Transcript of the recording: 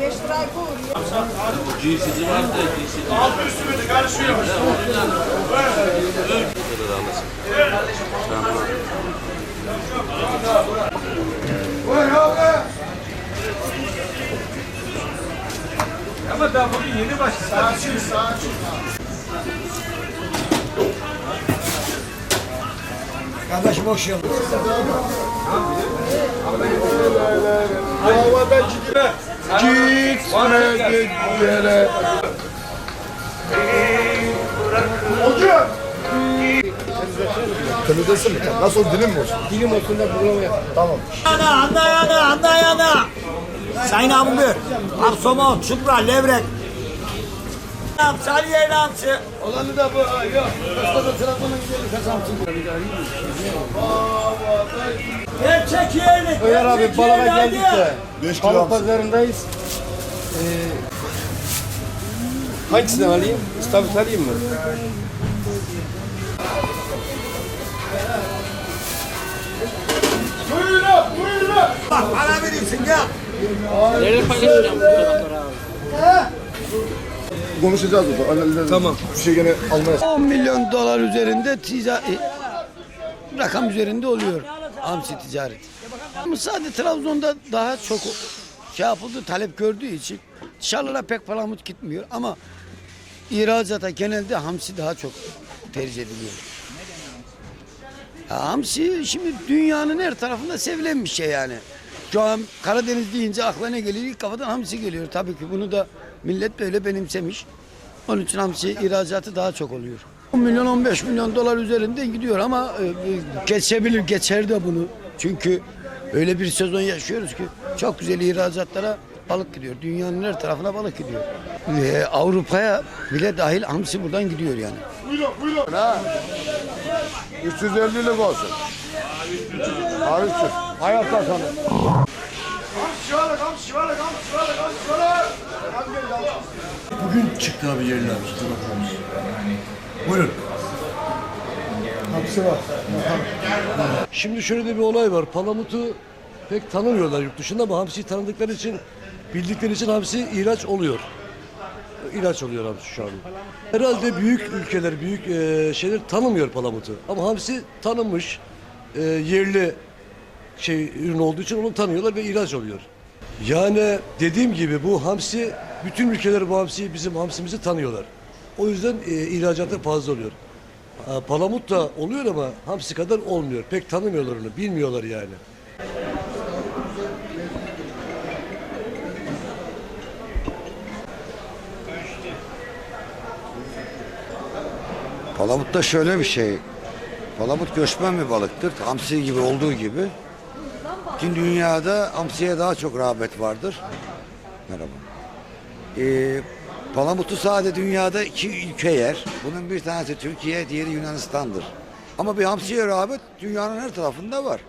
5 lirayı koy. Cinsici var da cinsici. Altı üstü karışıyor. Ama daha bugün yeni başladı. Sakin sakin. Kardeş boş yol. Havada gitme. Gitmedi yere. Hocam. Temizlesin mi? Nasıl dilim mi olsun? Dilim olsun da bulamaya. Tamam. Ana, anda yana, anda yana. Sayın buyur. Abi somon, çupra, levrek. Nam, saliye namsı. Olanı da bu. Yok. Mustafa telefonun gidelim kasamsın. Gerçek yeğenlik. Ömer abi yeğenlik, geldik de. 5 kilo Balık pazarındayız. Ee, hangisinden alayım? İstavrit alayım mı? Buyurun buyurun. Bak bana verirsin gel. Konuşacağız burada. Tamam. Bir şey gene almaya 10 milyon dolar üzerinde ticari rakam üzerinde oluyor hamsi ticaret. Ama sadece Trabzon'da daha çok şey yapıldı talep gördüğü için dışarılara pek palamut gitmiyor ama ihracata genelde hamsi daha çok tercih ediliyor. Ya hamsi şimdi dünyanın her tarafında sevilen bir şey yani. Şu an Karadeniz deyince akla ne geliyor? İlk kafadan hamsi geliyor. Tabii ki bunu da millet böyle benimsemiş. Onun için hamsi ihracatı daha çok oluyor. 10 milyon 15 milyon dolar üzerinden gidiyor ama e, geçebilir geçer de bunu. Çünkü öyle bir sezon yaşıyoruz ki çok güzel ihracatlara balık gidiyor. Dünyanın her tarafına balık gidiyor. E, Avrupa'ya bile dahil hamsi buradan gidiyor yani. Buyurun buyurun. Ha. 350'lik olsun. Abi 300. Hayatta sana. Şivalık am şivalık am şivalık am şivalık. Bugün çıktı abi yerli abi. Buyurun. Hapsi var. Şimdi şöyle de bir olay var. Palamut'u pek tanımıyorlar yurt dışında ama hamsiyi tanıdıkları için, bildikleri için hamsi ihraç oluyor. İhraç oluyor hamsi şu an. Herhalde büyük ülkeler, büyük e, şeyler tanımıyor palamut'u. Ama hamsi tanınmış, e, yerli şey ürün olduğu için onu tanıyorlar ve ihraç oluyor. Yani dediğim gibi bu hamsi, bütün ülkeler bu hamsiyi, bizim hamsimizi tanıyorlar. O yüzden e, ihracatı fazla oluyor. Ha, Palamut da oluyor ama hamsi kadar olmuyor. Pek tanımıyorlar onu, bilmiyorlar yani. Palamut'ta şöyle bir şey. Palamut göçmen bir balıktır. Hamsi gibi olduğu gibi. Tüm dünyada hamsiye daha çok rağbet vardır. Merhaba. Ee, Palamut'u sadece dünyada iki ülke yer. Bunun bir tanesi Türkiye, diğeri Yunanistan'dır. Ama bir hamsiye rağbet dünyanın her tarafında var.